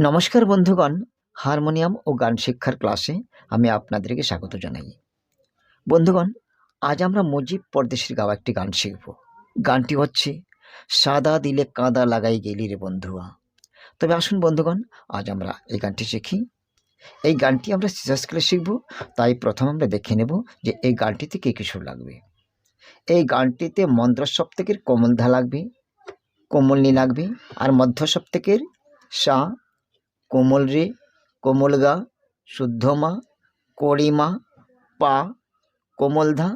নমস্কার বন্ধুগণ, হারমোনিয়াম ও গান শিক্ষার ক্লাসে আমি আপনাদেরকে স্বাগত জানাই। বন্ধুগণ, আজ আমরা মুজিব পরদেশের গাওয়া একটি গান শিখব। গানটি হচ্ছে, সাদা দিলে কাঁদা লাগাই গেলি রে বন্ধুয়া। তবে আসুন বন্ধুগণ, আজ আমরা এই গানটি শিখি। এই গানটি আমরা সিজাস স্কেলে শিখব, তাই প্রথম আমরা দেখে নেব যে এই গানটিতে কী কী সুর লাগবে। এই গানটিতে মন্দ্র সপ্তকের কোমলধা লাগবে কোমলনি লাগবে, আর মধ্য সপ্তকের সা কোমল রে, কোমল গা শুদ্ধমা করিমা পা কোমলধা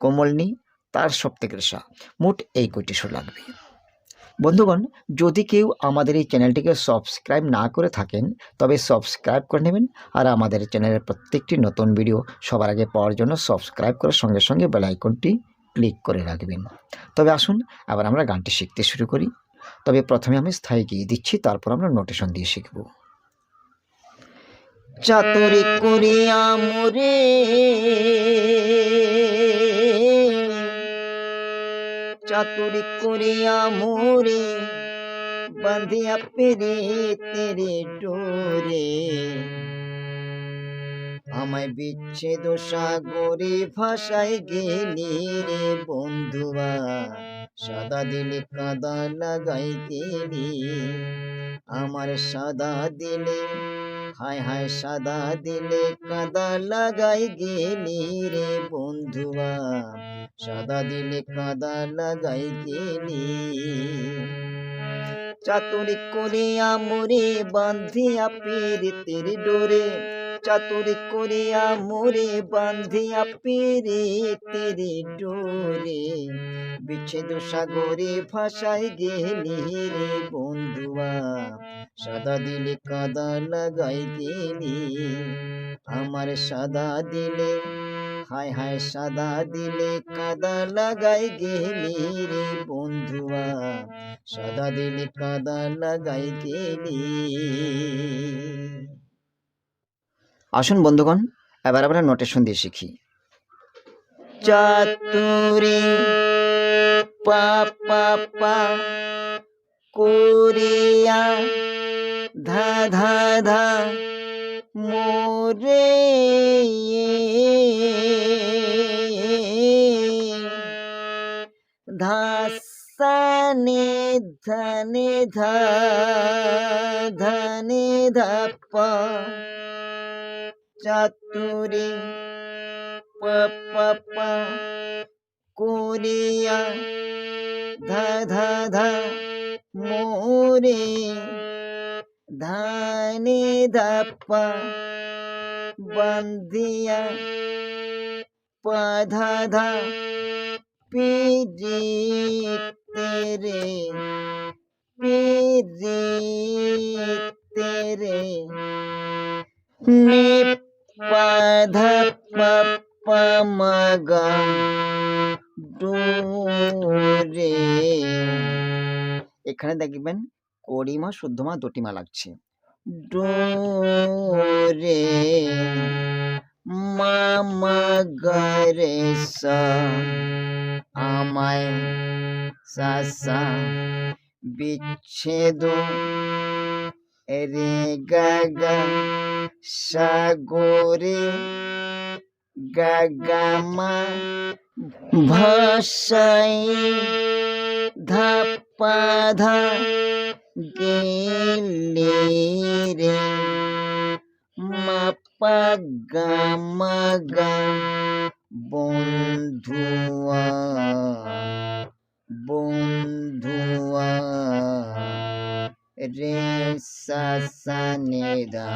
কোমলনি তার সপ্তকের সা। মোট এই কয়টি সুর লাগবে? বন্ধুগণ, যদি কেউ আমাদের এই চ্যানেলটিকে সাবস্ক্রাইব না করে থাকেন, তবে সাবস্ক্রাইব করে নেবেন আর আমাদের চ্যানেলের প্রত্যেকটি নতুন ভিডিও সবার আগে পাওয়ার জন্য সাবস্ক্রাইব করার সঙ্গে সঙ্গে বেল আইকনটি ক্লিক করে রাখবেন। তবে আসুন, আবার আমরা গানটি শিখতে শুরু করি। তবে প্রথমে আমি স্থায়ী গিয়ে দিচ্ছি, তারপর আমরা নোটেশন দিয়ে শিখব। চাতুরি করিয়া মোরে। চাতুরি করিয়া মোরে, বাঁধিয়া পেরে তেরে ডোরে। আমায় বিচ্ছেদ সাগরে ভাষায় গেলি রে বন্ধুয়া সাদা দিলে কাদা লাগাই গেলি। আমার সাদা দিলে হায় হায় সাদা দিলে কাদা লাগাই গেলি রে বন্ধুয়া। সাদা দিলে কাদা লাগাই গেলি। চাতুরি করিয়া মরে বান্ধিয়া তীর ডোরে চাতুরি করিয়া মোরে বান্ধিয়া পেরে তেরে ডোরে। বিচ্ছেদ সাগরে ভাষায় গেলি রে বন্ধুয়া, সাদা দিলে কাদা লাগাই গেলি আমার সাদা দিলে, হায় হায় সাদা দিলে কাদা লাগাই গেলি রে বন্ধুয়া, সাদা দিলে কাদা লাগাই গেলি। আসুন বন্ধুগণ, এবার আমরা নোটেশন দিয়ে শিখি। চাতুরি পা ধা ধা ধা, মোরে ধাসানে, ধনে, ধা ধনে ধাপ চাতুরি প প প কোরিয়া ধা ধা ধা মোরে ধানে ধাপা বন্দিয়া পধা ধা পিজি তেরে পিজি তেরে নি পধা এখানে দেখবেন কড়িমা শুদ্ধমা দুটিমা লাগছে। ডোরে মামা গরে আমায় সাসা বিচ্ছেদ। রে গাগা সাগরে গাগামা ভাষাই ধাপা ধা গেলে রে মাপা গামা গা বন্ধুয়া বন্ধুয়া রে সাসানে দা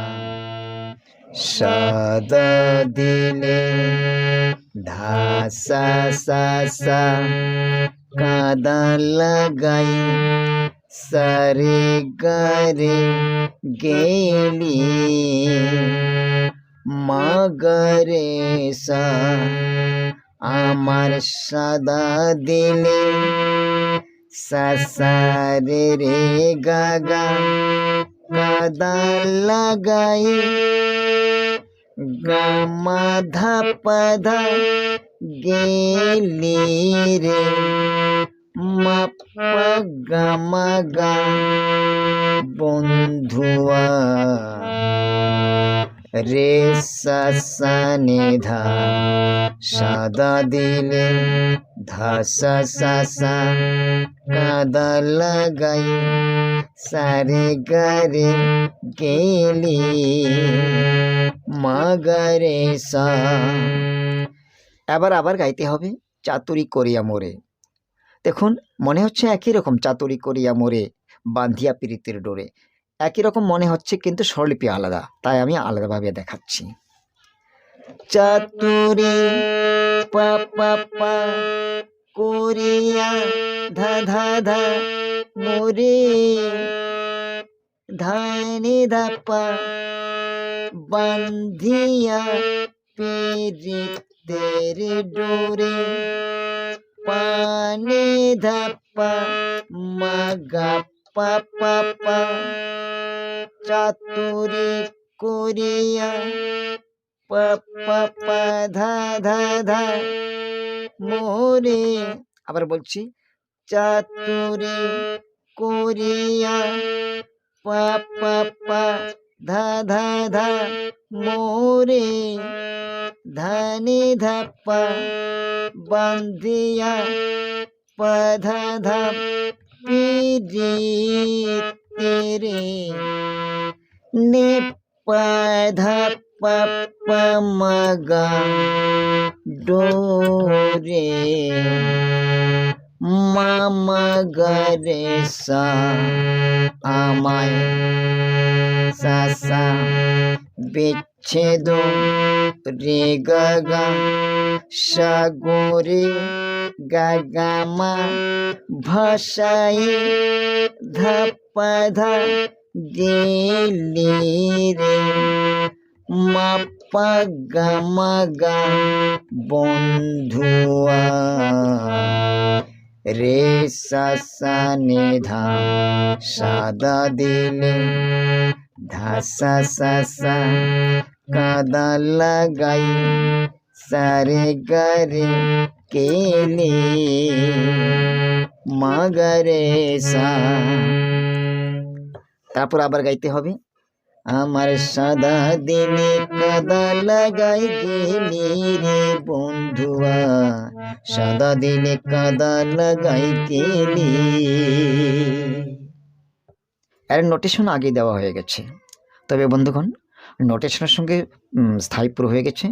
সাদা দিলে ধাসা সা সা কাদা লাগাই সারে গারে গেলি মাগরে সা আমার সাদা দিলে সাসারে রে গাগা কাদা লাগাই গামা ধাপা ধা গেলি রে মাপা গামা গা বন্ধুয়া রে সা নি ধা সাদা দিলে ধা সা সা কাদা লাগাই সারে গারে গেলি মাগারে সা এবার আবার গাইতে হবে, চাতুরি করিয়া মোরে। দেখুন, মনে হচ্ছে একই রকম চাতুরি করিয়া মোরে, বান্ধিয়া প্রীতির ডোরে। একই রকম মনে হচ্ছে, কিন্তু স্বরলিপি আলাদা। তাই আমি আলাদাভাবে দেখাচ্ছি। চাতুরি করিয়া ধা ধা ধা বান্ধিয়া পিরিতের ডোরে পানি ধাপা মাগা পা পা পা চাতুরি করিয়া পা পা পা ধা ধা ধা মোরে আবার বলছি, চাতুরি করিয়া পা পা পা ধা ধা ধা মোরে। ধানি ধাপা বান্ধিয়া পধা ধা পিরি তেরে নে পধা পপ মগা ডোরে মামা গরে সা আমায় সাসা বিচ্ছেদ রে গগা সাগরে গাগামা ভাষাই ধাপধা গেলি রে মাপা গামাগা বন্ধুয়া রে সাসা নিধা সাদা দিলে ধাসা সাসা কাদা লাগাই সারে গারে কেলে মাগারে সা। তারপর আবার গাইতে হবে। আমার সাদা দিনে কাদা লাগাই গেলি রে বন্ধুয়া। সাদা দিনে কাদা লাগাই গেলি এর নোটেশন আগে দেওয়া হয়ে গেছে। তবে বন্ধুগণ নোটেশনের সঙ্গে স্থায়ী পুরো হয়ে গেছে।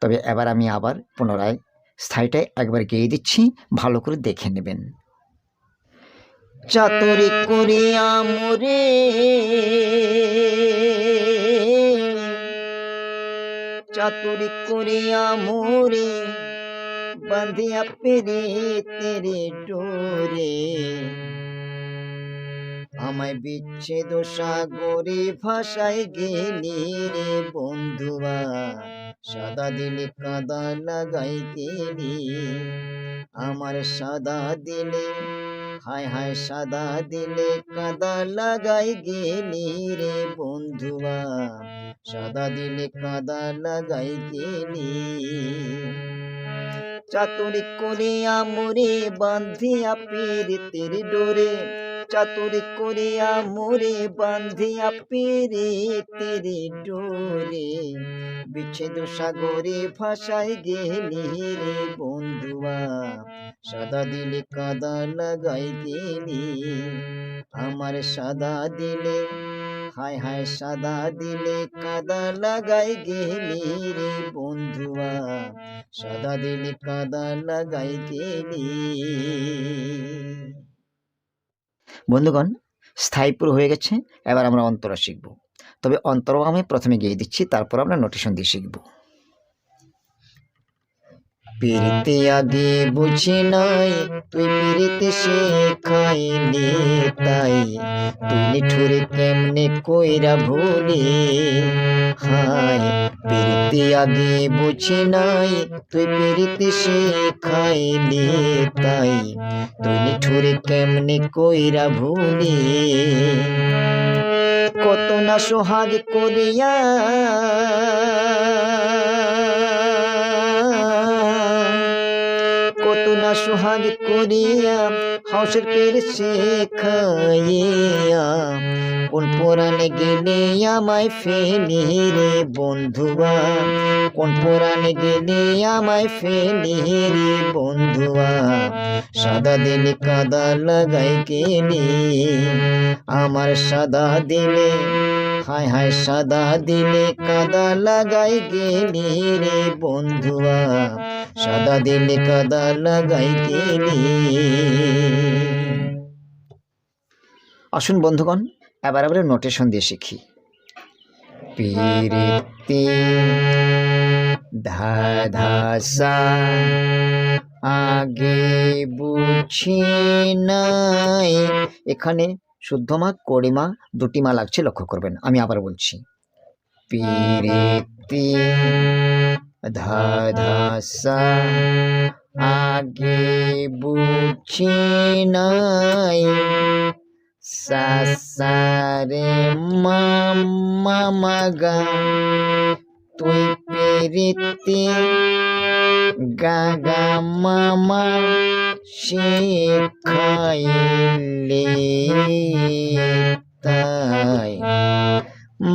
তবে এবার আমি আবার পুনরায় স্থায়ীটাই একবার গেয়ে দিচ্ছি ভালো করে দেখে নেবেন। চাতুরি করিয়া মোরে চাতুরি করিয়া মোরে বাঁধিয়া পেরে তেরে ডোরে আমায় বিচ্ছেদ সাগরে ভাষায় গেলি রে বন্ধুয়া সাদা দিলে কাদা লাগাই গেলি। আমার সাদা দিলে, হায় হায় সাদা দিলে কাদা লাগাই গেলি রে বন্ধুয়া সাদা দিলে কাদা লাগাই গেলি। চাতুরি করিয়া মোরে বান্ধিয়া পীরিতের ডোরে চাতুরি করিয়া মোরে বান্ধিয়া পীরিতের ডোরে বিচ্ছেদ সাগরে ভাষায় গেলি রে বন্ধুয়া, সাদা দিলে কাদা লাগাই গেলি। আমার সাদা দিলে, হায় হায় সাদা দিলে কাদা লাগাই গেলি রে বন্ধুয়া, সাদা দিলে কাদা লাগাই গেলি। বন্ধুগণ স্থায়ীপুর হয়ে গেছে, এবার আমরা অন্তরা শিখব। তবে অন্তরাও আমি প্রথমে গিয়ে দিচ্ছি, তারপর আমরা নোটেশন দিয়ে শিখব। পিরিতে আগে বুঝি নাই, তুই পিরিতে শেখাইলি তাই। তুই নিঠুরে কেমনে কইরা ভুলি? হায় পিরিতে আগে বুঝি নাই, তুই পিরিতি শিখাইলি তাই। তুই নিঠুরে কেমনে কইরা ভুলি? কত না সোহাগ করিয়া সোহাগ করিয়া হাউসের পের শেখাইয়া, কোন পুরাণে গেলে আমায় ফেলি রে বন্ধুয়া? কোন পুরাণে গেলে আমায় ফেলি রে বন্ধুয়া? সাদা দিলে কাদা লাগাই গেলি, আমার সাদা দিলে হায় হায় সাদা দিলে কাদা লাগাই গেলি রে বন্ধুয়া। সাদা দিলে কাদা লাগাই গেলি। আসুন বন্ধুগণ, এবার এবারে নোটেশন দিয়ে শিখি। পিরিতি ধা ধা সা আগে বুঝি নাই। এখানে শুদ্ধ মা কড়িমা দুটি মা লাগছে, লক্ষ্য করবেন। আমি আবার বলছি। পিরিতি ধা ধা সা আগে বুঝি নাই। সা সা রে মা মা গা তুই পেরিতে গা গা মামা শিখাইলে তাই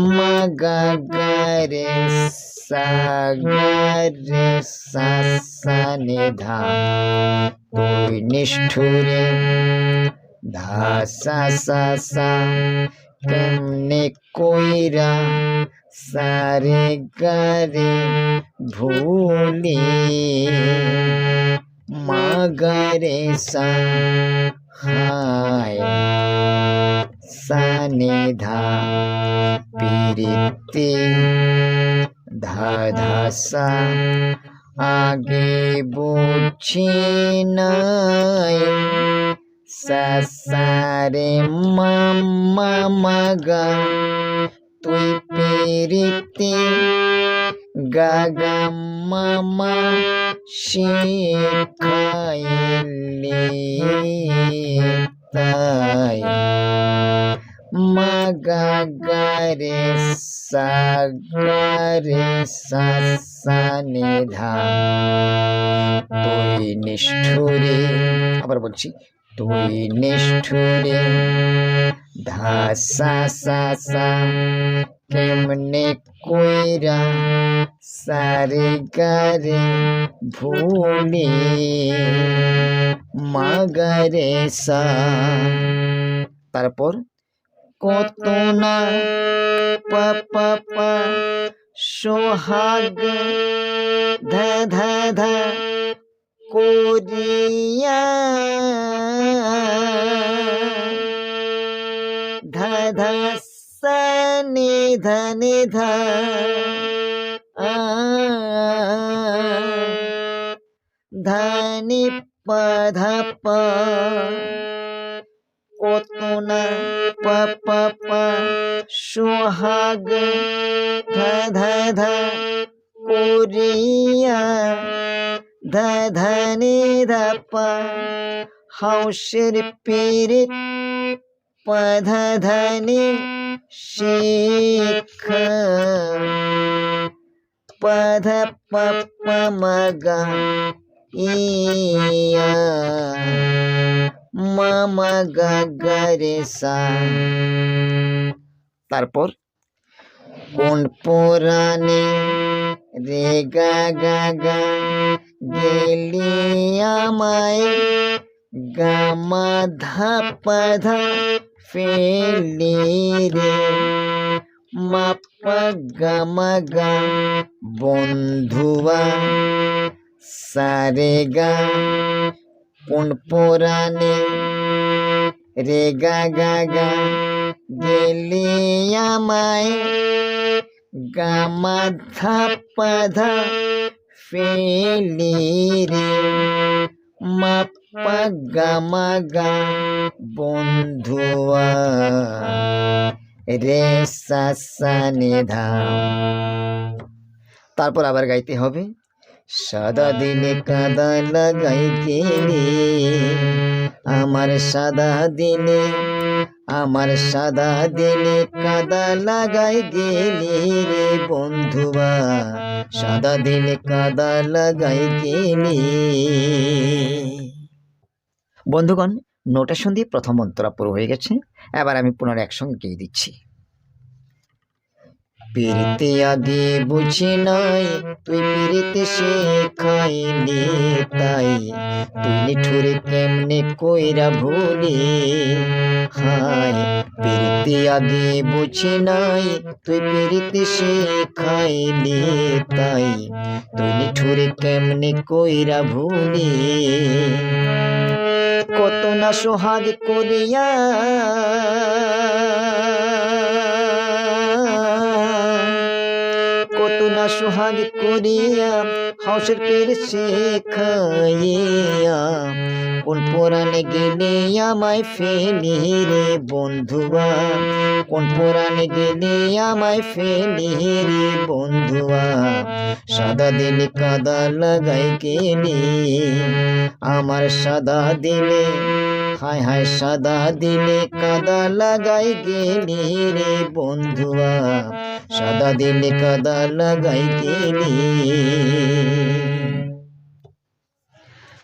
মা গা গা রে সা গা রে সা সা নে ধা তুই নিষ্ঠুরে ধা সা সা সা কেমনে কইরা সারে গারে ভুলি মাগারে সা হায় সানে ধা পিরিতে ধা ধা সা আগে বুঝি নাই সা সা রে মামা মাগা তুই পেরিতে গা গা মামা শিখাইলে তাই। মা গা গা রে সা গা রে সা সা নে ধা তুই নিষ্ঠুরে, আবার বলছি, তুই নিষ্ঠুরে ধা সা সা কেমনে কইরা সারে গারে ভুলে মাগারে সা। তারপর কত না পা পা, সোহাগ ধা ধা ধা করিয়া। ধা ধা নি ধা নি ধা আ ধা পা ধা পা পা পা সোহাগ ধা ধা ধা করিয়া ধা ধা নি ধা পা হাউসের পিরিত পা ধা ধা নি শিখা পা ধা পা পা মা গা ইয়া মামা গা গা রে সা তারপর কোন পুরাণে রে গা গা গা গেলি আমায় গামা ধা পা ধা ফেলি রে মাপা গামা গা বন্ধুয়া সারে গা কোন পুরাণে রে গা আমায় গামা ধা পা ধা ফেলি রে মাপা গামা গা বন্ধুয়া, রে সা তারপর আবার গাইতে হবে, সাদা দিনে কাদা লাগাই গেলি আমার সাদা দিনে, আমার সাদা দিনে কাদা লাগাই গেলি রে বন্ধুয়া, সাদা দিনে কাদা লাগাই গেলি বন্ধুগণ নোটেশন দিয়ে প্রথম অন্তরা পুরো হয়ে গেছে। এবার আমি পুনরায় একসঙ্গে গিয়ে দিচ্ছি। পিরিতে আগে বুঝি নাই, তুই পিরিতে শেখাইলি তাই। তুই নিঠুরে কেমনে কইরা ভুলি? হাই পিরিতে আগে বুঝি নাই, তুই পিরিতে শেখাইলি তাই। তুই নিঠুরে কেমনে কইরা ভুলি? কত না সোহাগ করিয়া কত না সোহাগ করিয়া হাউসের পের শেখাইয়া কোন পুরাণে গেলে আমায় ফেলি রে বন্ধুয়া? কোন পুরাণে গেলে আমায় ফেলি রে বন্ধুয়া? সাদা দিলে কাদা লাগাই গেলি আমার সাদা দিলে হায় হায় সাদা দিলে কাদা লাগাই গেলি রে বন্ধুয়া। সাদা দিলে কাদা লাগাই গেলি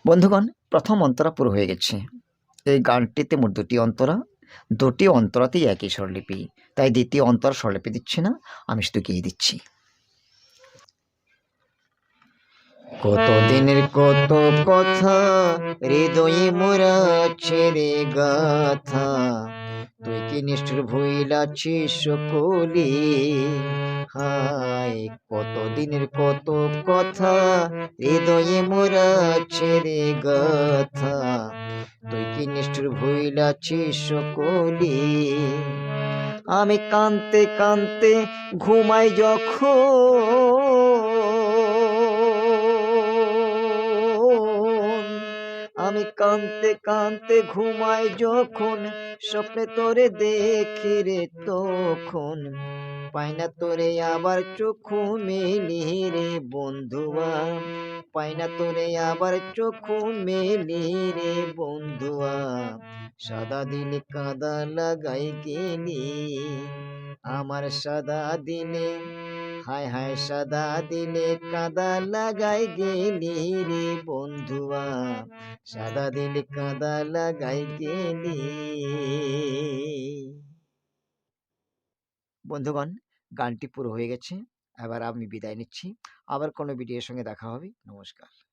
বন্ধুগণ প্রথম অন্তরা পুরো হয়ে গেছে। এই গানটিতে মোট দুটি অন্তরা, দুটি অন্তরাতেই একই স্বরলিপি, তাই দ্বিতীয় অন্তর স্বরলিপি দিচ্ছি না, আমি শুধু গিয়ে দিচ্ছি। কত দিনের কত কথা, হৃদয়ে মোরা ছেড়ে গাথা, তুই কি নিষ্ঠুর ভুইলাছিস সকলি হায় কত দিনের কত কথা, হৃদয়ে মোরা ছেড়ে গাথা। তুই কি নিষ্ঠুর ভুইলাছিস সকলি? আমি কানতে কানতে ঘুমাই যখন। আমি কানতে কানতে ঘুমাই যখন, স্বপ্নে তোরে দেখি রে তখন। পাই না তোরে আবার চোখু মেলি রে বন্ধুয়া। পাই না তোরে আবার চোখু মেলি রে বন্ধুয়া। সাদা দিলে কাদা লাগাই গেলি, আমার সাদা দিনে। হায় হায় সাদা দিনে কাদা লাগাই গেলি রে বন্ধুয়া। সাদা দিলে কাদা লাগাই গেলি। বন্ধুগণ গানটি পুরো হয়ে গেছে। এবার আমি বিদায় নিচ্ছি। আবার কোনো ভিডিওর সঙ্গে দেখা হবে। নমস্কার।